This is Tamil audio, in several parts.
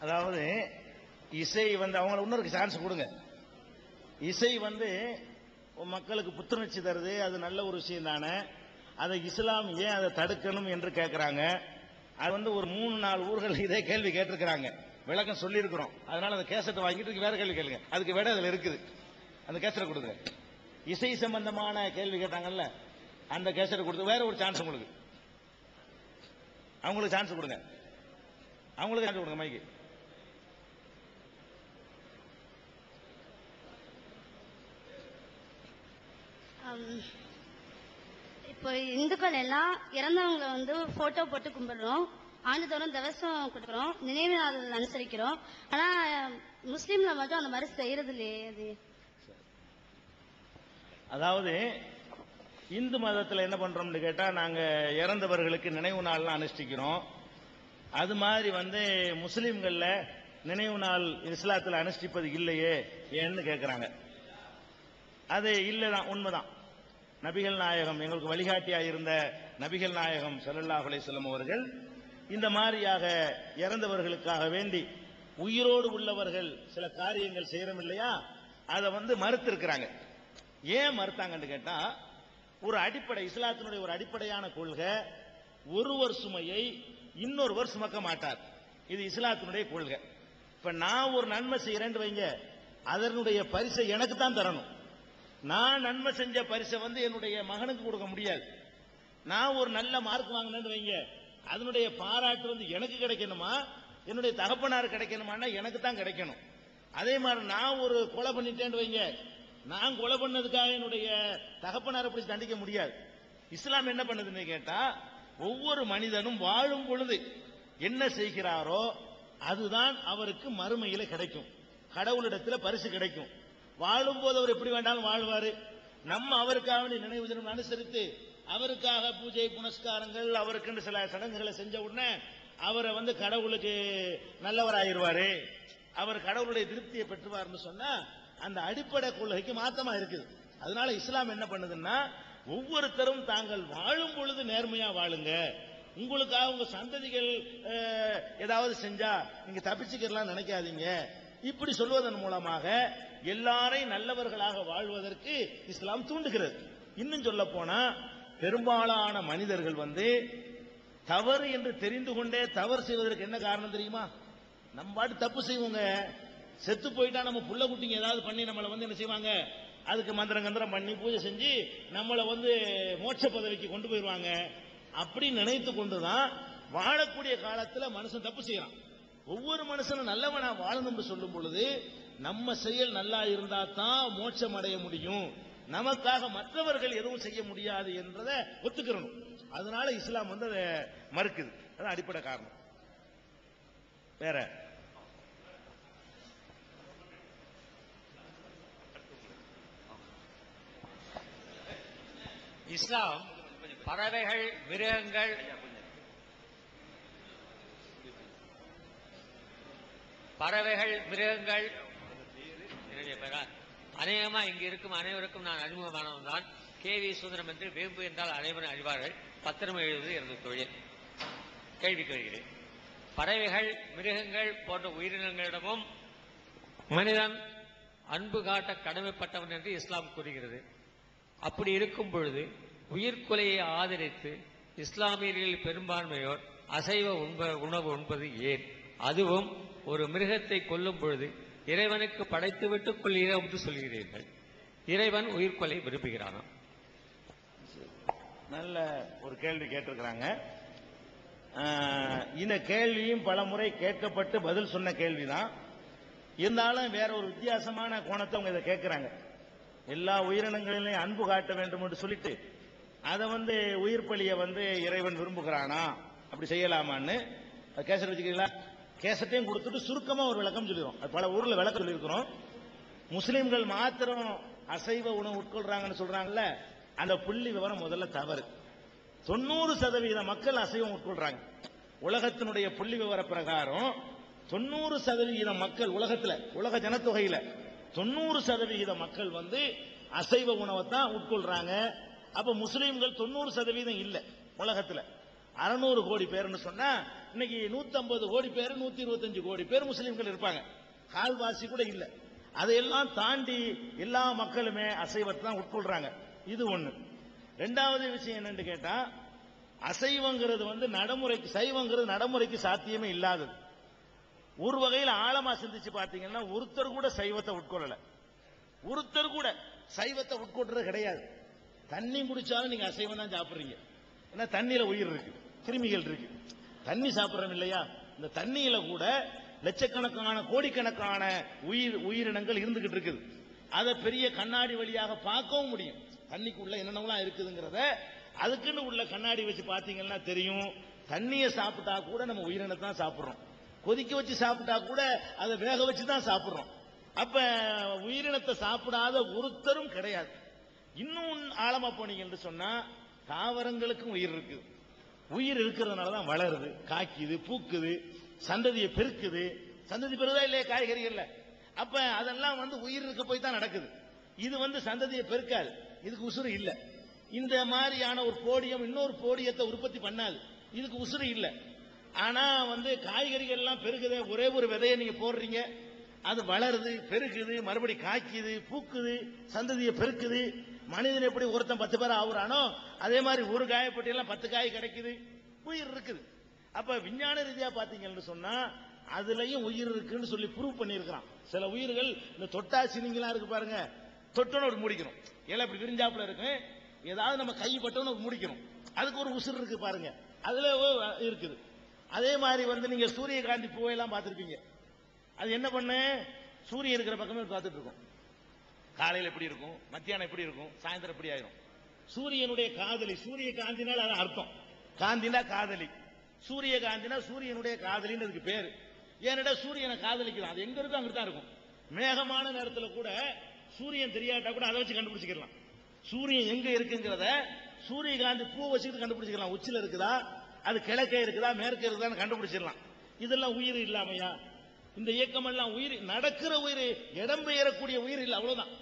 அதாவது இசை வந்து அவங்கள இன்னொரு சான்ஸ் கொடுங்க. இசை வந்து மக்களுக்கு புத்துணர்ச்சி தருது அது நல்ல ஒரு விஷயம் தானே. அதை இஸ்லாம் ஏன் அதை தடுக்கணும் என்று கேட்கிறாங்க அது வந்து ஒரு மூணு நாலு ஊர்கள் இதே கேள்வி கேட்டிருக்கிறாங்க. விளக்கம் சொல்லியிருக்கிறோம். அதனால அந்த கேசட்டை வாங்கிட்டு வேற கேள்வி கேளுங்க. அதுக்கு விட அதில் இருக்குது. அந்த கேசட்டை கொடுங்க. இசை சம்பந்தமான கேள்வி கேட்டாங்கல்ல அந்த கேசட்டை கொடுத்து வேற ஒரு சான்ஸ் உங்களுக்கு. அவங்களுக்கு சான்ஸ் கொடுங்க. அவங்களுக்கு சான்ஸ் கொடுங்க மைக்கு இப்போ இந்துக்கள் எல்லாம் இறந்தவங்களை வந்து போட்டோ போட்டு கும்பிடுறோம். ஆண்டுதோறும் திவசம் கொடுக்குறோம். நினைவு நாள் அனுசரிக்கிறோம். ஆனா முஸ்லீம்ல மட்டும் அந்த மாதிரி செய்யறது இல்லையே அது. அதாவது இந்து மதத்தில் என்ன பண்றோம்னு கேட்டா நாங்க இறந்தவர்களுக்கு நினைவு நாள்லாம் அனுஷ்டிக்கிறோம். அது மாதிரி வந்து முஸ்லீம்கள்ல நினைவு நாள் இஸ்லாத்தில் அனுஷ்டிப்பது இல்லையே ஏன்னு கேட்குறாங்க அது இல்லைதான் உண்மைதான். நபிகள் நாயகம் எங்களுக்கு வழிகாட்டியாக இருந்த நபிகள் நாயகம் ஸல்லல்லாஹு அலிசல்லம் அவர்கள் இந்த மாதிரியாக இறந்தவர்களுக்காக வேண்டி உயிரோடு உள்ளவர்கள் சில காரியங்கள் செய்யறோம் இல்லையா அதை வந்து மறுத்திருக்கிறாங்க. ஏன் மறுத்தாங்கன்னு கேட்டா ஒரு அடிப்படை இஸ்லாத்தினுடைய ஒரு அடிப்படையான கொள்கை ஒருவர் சுமையை இன்னொருவர் சுமக்க மாட்டார். இது இஸ்லாத்தினுடைய கொள்கை. இப்ப நான் ஒரு நன்மை செய்யறேன்னு வைங்க அதனுடைய பரிசை எனக்கு தான் தரணும். நான் நன்மை செஞ்ச பரிசை வந்து என்னுடைய மகனுக்கு கொடுக்க முடியாது. நான் ஒரு நல்ல மார்க் வாங்கினேன்னு வைங்க. அதனுடைய பாராட்டு வந்து எனக்கு கிடைக்கணுமா? என்னுடைய தகப்பனார் கிடைக்கணுமான்னா எனக்கு தான் கிடைக்கணும். அதே மாதிரி நான் ஒரு கொலை பண்ணிட்டேன்னு வைங்க. நான் கொலை பண்ணதுக்காக என்னுடைய தகப்பனாரை பிடிச்சி தண்டிக்க முடியாது. இஸ்லாம் என்ன பண்ணுதுன்னு கேட்டா ஒவ்வொரு மனிதனும் வாழும் பொழுது என்ன செய்கிறாரோ அதுதான் அவருக்கு மறுமையில கிடைக்கும். கடவுளிடத்தில் பரிசு கிடைக்கும். வாழும் போது அவர் எப்படி வேண்டாலும் வாழ்வாரு. நம்ம அவருக்காக நினைவு தினம் அனுசரித்து அவருக்காக பூஜை புனஸ்காரங்கள் அவருக்குன்னு சில சடங்குகளை செஞ்ச உடனே அவரை வந்து கடவுளுக்கு நல்லவராயிருவாரு. அவர் கடவுளுடைய திருப்தியை பெற்றுவார்னு சொன்னா அந்த அடிப்படை கொள்கைக்கு மாத்தமா இருக்குது. அதனால இஸ்லாம் என்ன பண்ணுதுன்னா ஒவ்வொருத்தரும் தாங்கள் வாழும் பொழுது நேர்மையா வாழுங்க. உங்களுக்காக உங்க சந்ததிகள் ஏதாவது செஞ்சா நீங்க தப்பிச்சுக்கலாம் நினைக்காதீங்க. இப்படி சொல்வதன் மூலமாக எல்லாரையும் நல்லவர்களாக வாழ்வதற்கு இஸ்லாம் தூண்டுகிறது. இன்னும் சொல்ல போனா பெரும்பாலான மனிதர்கள் வந்து தவறு என்று தெரிந்து கொண்டே தவறு செய்வதற்கு என்ன காரணம் தெரியுமா? நம்ம பாட்டு தப்பு செய்வோங்க. செத்து போயிட்டா நம்ம புள்ள குட்டிங்க ஏதாவது பண்ணி நம்மளை வந்து என்ன செய்வாங்க? அதுக்கு மந்திரம் கந்திரம் பண்ணி பூஜை செஞ்சு நம்மளை வந்து மோட்ச பதவிக்கு கொண்டு போயிடுவாங்க. அப்படி நினைத்து கொண்டுதான் வாழக்கூடிய காலத்துல மனுஷன் தப்பு செய்யறான். ஒவ்வொரு மனுஷனும் நல்லவனா வாழணும்னு சொல்லும் பொழுது நம்ம செயல் நல்லா இருந்தா தான் மோட்சம் அடைய முடியும். நமக்காக மற்றவர்கள் எதுவும் செய்ய முடியாது என்றதை ஒத்துக்கிறணும். அதனால இஸ்லாம் வந்து அதை மறுக்குது. அதான் அடிப்படை காரணம். வேற? இஸ்லாம் பறவைகள் மிருகங்கள் பறவைகள் மிருகங்கள். என்னுடைய பெயரா? அநேகமா இங்கு இருக்கும் அனைவருக்கும் நான் அறிமுகமானவன் தான் கே வி சுந்தரம் என்று வேம்பு என்றால் அனைவரும் அறிவார்கள். பத்திரம் எழுதுவது எனது தொழில். கேள்வி கேள்கிறேன் பறவைகள் மிருகங்கள் போன்ற உயிரினங்களிடமும் மனிதன் அன்பு காட்ட கடமைப்பட்டவன் என்று இஸ்லாம் கூறுகிறது. அப்படி இருக்கும் பொழுது உயிர்கொலையை ஆதரித்து இஸ்லாமியர்களில் பெரும்பான்மையோர் அசைவ உண்ப உணவு உண்பது ஏன்? அதுவும் ஒரு மிருகத்தை கொல்லும் பொழுது இறைவனுக்கு படைத்துவிட்டு கொள்கிறோம் என்று சொல்கிறீர்கள். இறைவன் உயிர்கொலை விரும்புகிறானாம் நல்ல ஒரு கேள்வி கேட்டிருக்கிறாங்க. இந்த கேள்வியும் பல முறை கேட்கப்பட்டு பதில் சொன்ன கேள்விதான். இருந்தாலும் வேற ஒரு வித்தியாசமான கோணத்தை அவங்க இதை கேட்கிறாங்க. எல்லா உயிரினங்களிலையும் அன்பு காட்ட வேண்டும் என்று சொல்லிட்டு அதை வந்து உயிர் பலியை வந்து இறைவன் விரும்புகிறானா? அப்படி செய்யலாமான்னு. அது வச்சுக்கிறீங்களா? கேசட்டையும் கொடுத்துட்டு சுருக்கமா ஒரு விளக்கம் சொல்லிடுறோம். அது பல ஊர்ல விளக்கம் சொல்லியிருக்கிறோம். முஸ்லீம்கள் மாத்திரம் அசைவ உணவு உட்கொள்றாங்கன்னு சொல்றாங்கல்ல அந்த புள்ளி விவரம் முதல்ல தவறு. தொண்ணூறு சதவீத மக்கள் அசைவம் உட்கொள்றாங்க. உலகத்தினுடைய புள்ளி விவர பிரகாரம் தொண்ணூறு சதவிகித மக்கள் உலகத்துல உலக ஜனத்தொகையில தொண்ணூறு சதவிகித மக்கள் வந்து அசைவ உணவை தான் உட்கொள்றாங்க. அப்ப முஸ்லீம்கள் தொண்ணூறு சதவீதம் இல்லை உலகத்துல. அறுநூறு கோடி பேர்னு சொன்னா இன்னைக்கு 150 கோடி பேர் 125 கோடி பேர் முஸ்லீம்கள் இருப்பாங்க. கால்வாசி கூட இல்லை. அதையெல்லாம் தாண்டி எல்லா மக்களுமே அசைவத்தை தான் உட்கொள்றாங்க. இது ஒண்ணு. ரெண்டாவது விஷயம் என்னன்னு கேட்டா அசைவங்கிறது வந்து நடைமுறைக்கு சைவங்கிறது நடைமுறைக்கு சாத்தியமே இல்லாதது. ஒரு வகையில் ஆழமா சிந்திச்சு பாத்தீங்கன்னா ஒருத்தர் கூட சைவத்தை உட்கொள்ளல. ஒருத்தர் கூட சைவத்தை உட்கொள்றது கிடையாது. தண்ணி குடிச்சாலும் நீங்க அசைவம் தான் சாப்பிடுறீங்க. ஏன்னா தண்ணியில உயிர் இருக்கு கிருமிகள் இருக்கு. தண்ணி சாப்பிட்றோம் இல்லையா? இந்த தண்ணியில கூட லட்சக்கணக்கான கோடிக்கணக்கான உயிர் உயிரினங்கள் இருந்துகிட்டு இருக்குது. அதை பெரிய கண்ணாடி வழியாக பார்க்கவும் முடியும். தண்ணிக்குள்ள என்னென்னலாம் இருக்குதுங்கிறத அதுக்குன்னு உள்ள கண்ணாடி வச்சு பார்த்தீங்கன்னா தெரியும். தண்ணியை சாப்பிட்டா கூட நம்ம உயிரினத்தை தான் சாப்பிட்றோம். கொதிக்க வச்சு சாப்பிட்டா கூட அதை வேக வச்சு தான் சாப்பிட்றோம். அப்ப உயிரினத்தை சாப்பிடாத ஒருத்தரும் கிடையாது. இன்னும் ஆழமா போனீங்கன்னு சொன்னா தாவரங்களுக்கும் உயிர் இருக்குது. உயிர் இருக்கிறதுனால தான் வளருது. காய்க்குது பூக்குது சந்ததியை பெருக்குது. சந்ததி பெருதா இல்லையா? காய்கறிகள்ல. அப்ப அதெல்லாம் வந்து உயிர் இருக்க போய் தான் நடக்குது. இது வந்து சந்ததியை பெருக்காது. இதுக்கு உசுறு இல்ல. இந்த மாதிரியான ஒரு போடியம் இன்னொரு போடியத்தை உற்பத்தி பண்ணாது. இதுக்கு உசுறு இல்ல. ஆனா வந்து காய்கறிகள் எல்லாம் பெருகுதே ஒரே ஒரு விதையை நீங்க போடுறீங்க. அது வளருது பெருக்குது மறுபடி காய்க்குது பூக்குது சந்ததியை பெருக்குது. மனிதன் எப்படி ஒருத்தன் பத்து பேர் ஆகுறானோ அதே மாதிரி ஒரு காயப்பட்டியெல்லாம் பத்து காய் கிடைக்குது. உயிர் இருக்குது. அப்ப விஞ்ஞான ரீதியா பாத்தீங்கன்னு சொன்னா அதுலயும் உயிர் இருக்குன்னு சொல்லி ப்ரூவ் பண்ணியிருக்கிறான். சில உயிர்கள் இந்த தொட்டா சினிங்களா இருக்கு பாருங்க தொட்டோன்னு ஒரு முடிக்கணும். ஏழை இப்படி விரிஞ்சாப்புல இருக்கு. ஏதாவது நம்ம கை பட்டோன்னு ஒரு முடிக்கணும். அதுக்கு ஒரு உசுர் இருக்கு பாருங்க. அதுல இருக்குது. அதே மாதிரி வந்து நீங்க சூரியகாந்தி பூவையெல்லாம் பார்த்துருப்பீங்க. அது என்ன பண்ணு? சூரியன் இருக்கிற பக்கமே பார்த்துட்டு இருக்கோம். காலையில எப்படி இருக்கும்? மத்தியானம் எப்படி இருக்கும்? சாயந்தரம் எப்படி ஆயிரும்? சூரியனுடைய காதலி சூரிய காந்தினால் அது அர்த்தம். காந்தினா காதலி. சூரிய காந்தினா சூரியனுடைய காதலின்னு அதுக்கு பேரு. ஏன்னடா சூரியனை காதலிக்கலாம்? அது எங்க இருக்கோ அங்க தான் இருக்கும். மேகமான நேரத்துல கூட சூரியன் தெரியாட்டா கூட அதை வச்சு கண்டுபிடிச்சிக்கலாம். சூரியன் எங்க இருக்குங்கிறத சூரியகாந்தி பூ வச்சுக்கிட்டு கண்டுபிடிச்சிக்கலாம். உச்சில இருக்குதா? அது கிழக்கே இருக்குதா? மேற்கே இருக்குதான்னு கண்டுபிடிச்சிடலாம். இதெல்லாம் உயிர் இல்லாமையா? இந்த இயக்கம் எல்லாம் உயிர் நடக்கிற உயிர் இடம் பெயரக்கூடிய உயிர் இல்லை அவ்வளவுதான்.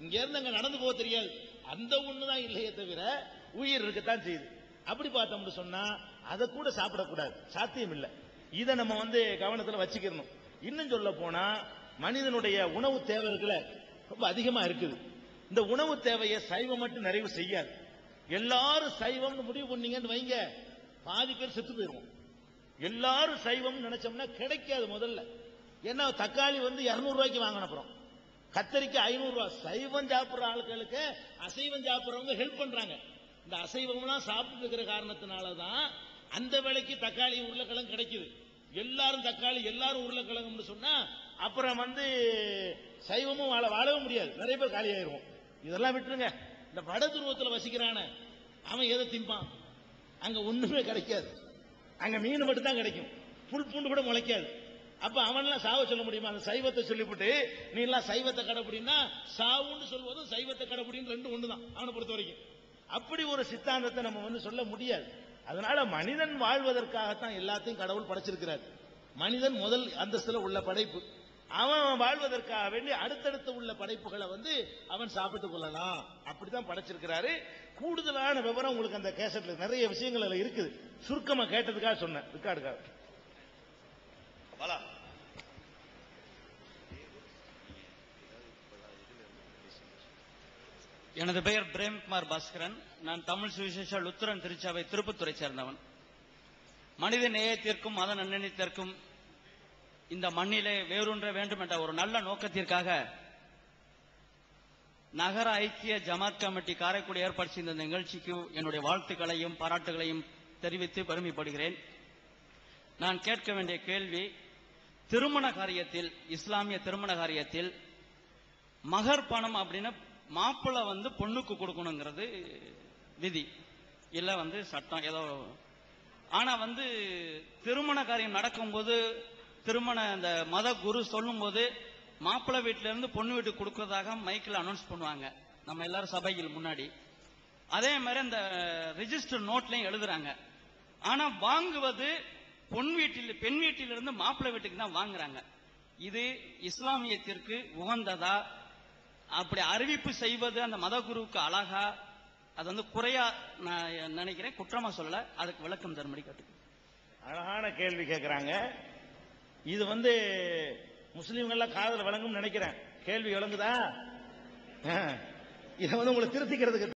இங்க இருந்து அங்க நடந்து போக தெரியாது. அந்த ஒண்ணுதான் இல்லையே தவிர உயிர் இருக்கத்தான் செய்யுது. அப்படி பார்த்தோம்னு சொன்னா அதை கூட சாப்பிடக்கூடாது. சாத்தியம் இல்லை. இதை நம்ம வந்து கவனத்துல வச்சுக்கிறணும் இன்னும் சொல்ல போனா மனிதனுடைய உணவு தேவை இருக்குல்ல ரொம்ப அதிகமா இருக்குது. இந்த உணவு தேவையை சைவம் மட்டும் நிறைவு செய்யாது. எல்லாரும் சைவம்னு முடிவு பண்ணீங்கன்னு வைங்க. பாதி பேர் செத்து போயிருவோம். எல்லாரும் சைவம் நினைச்சோம்னா கிடைக்காது முதல்ல. ஏன்னா தக்காளி வந்து 200 ரூபாய்க்கு அப்புறம். கத்தரிக்காய் ஐநூறு ரூபாய் சைவம் சாப்பிட்ற ஆட்களுக்கு அசைவம் சாப்பிட்றவங்க ஹெல்ப் பண்றாங்க. இந்த அசைவம்லாம் சாப்பிட்டு இருக்கிற காரணத்தினால தான் அந்த விலைக்கு தக்காளி உருளைக்கிழங்கு கிடைக்குது. எல்லாரும் தக்காளி எல்லாரும் உருளைக்கிழங்குன்னு சொன்னா அப்புறம் வந்து சைவமும் வாழ வாழவும் முடியாது. நிறைய பேர் காலி ஆயிருவோம். இதெல்லாம் விட்டுருங்க. இந்த வட துருவத்தில் வசிக்கிறான அவன் எதை திம்பான்? அங்க ஒண்ணுமே கிடைக்காது. அங்க மீன் மட்டும் தான் கிடைக்கும். புல் பூண்டு கூட முளைக்காது. அப்ப அவன்லாம் சாவ சொல்ல முடியுமா? அந்த சைவத்தை சொல்லிவிட்டு நீ எல்லாம் சைவத்தை கடைபிடினா சாவுன்னு சொல்வதும் சைவத்தை கடைபிடின்னு ரெண்டு ஒண்ணுதான் அவனை பொறுத்த வரைக்கும் அப்படி ஒரு சித்தாந்தத்தை நம்ம வந்து சொல்ல முடியாது. அதனால மனிதன் வாழ்வதற்காகத்தான் எல்லாத்தையும் கடவுள் படைச்சிருக்கிறார். மனிதன் முதல் அந்தஸ்துல உள்ள படைப்பு. அவன் வாழ்வதற்காக வேண்டி அடுத்தடுத்து உள்ள படைப்புகளை வந்து அவன் சாப்பிட்டுக் கொள்ளலாம். அப்படித்தான் படைச்சிருக்கிறாரு. கூடுதலான விவரம் உங்களுக்கு அந்த கேசட்ல நிறைய விஷயங்கள் இருக்குது. சுருக்கமா கேட்டதுக்காக சொன்னேன். ரெக்கார்டுக்காக. பாலா எனது பெயர் பிரேம்குமார் பாஸ்கரன். நான் தமிழ் சுவிசேஷ லுத்துரன் திருச்சாவை திருப்பத்துறை சேர்ந்தவன். மனித நேயத்திற்கும் மத நன்னெண்ணத்திற்கும் இந்த மண்ணிலே வேரூன்ற வேண்டும் என்ற ஒரு நல்ல நோக்கத்திற்காக நகர ஐக்கிய ஜமாத் கமிட்டி காரைக்குடி ஏற்பாடு செய்த இந்த நிகழ்ச்சிக்கு என்னுடைய வாழ்த்துக்களையும் பாராட்டுகளையும் தெரிவித்து பெருமைப்படுகிறேன். நான் கேட்க வேண்டிய கேள்வி திருமண காரியத்தில் இஸ்லாமிய திருமண காரியத்தில் மகர் பணம் அப்படின்னு மாப்பிள்ளை வந்து பொண்ணுக்கு கொடுக்கணுங்கிறது விதி. இல்லை வந்து சட்டம் ஏதோ. ஆனால் வந்து திருமண காரியம் நடக்கும்போது திருமண அந்த மத குரு சொல்லும்போது மாப்பிள்ளை வீட்டிலேருந்து பொண்ணு வீட்டுக்கு கொடுக்கறதாக மைக்கில் அனௌன்ஸ் பண்ணுவாங்க. நம்ம எல்லாரும் சபைகள் முன்னாடி. அதே மாதிரி அந்த ரிஜிஸ்டர் நோட்லையும் எழுதுறாங்க. ஆனால் வாங்குவது பொன் வீட்டில் பெண் வீட்டிலிருந்து மாப்பிள்ளை வீட்டுக்கு தான் வாங்குறாங்க. இது இஸ்லாமியத்திற்கு உகந்ததா? அப்படி அறிவிப்பு செய்வது அந்த மத குருவுக்கு அழகா? அது வந்து குறையா நான் நினைக்கிறேன். குற்றமா சொல்ல அதுக்கு விளக்கம் தரும்படி கேட்டு அழகான கேள்வி கேட்கிறாங்க இது வந்து முஸ்லீம்கள்லாம் காதல விளங்கும் நினைக்கிறேன். கேள்வி விளங்குதா? ஆ. இதை வந்து உங்களை திருத்திக்கிறதுக்கு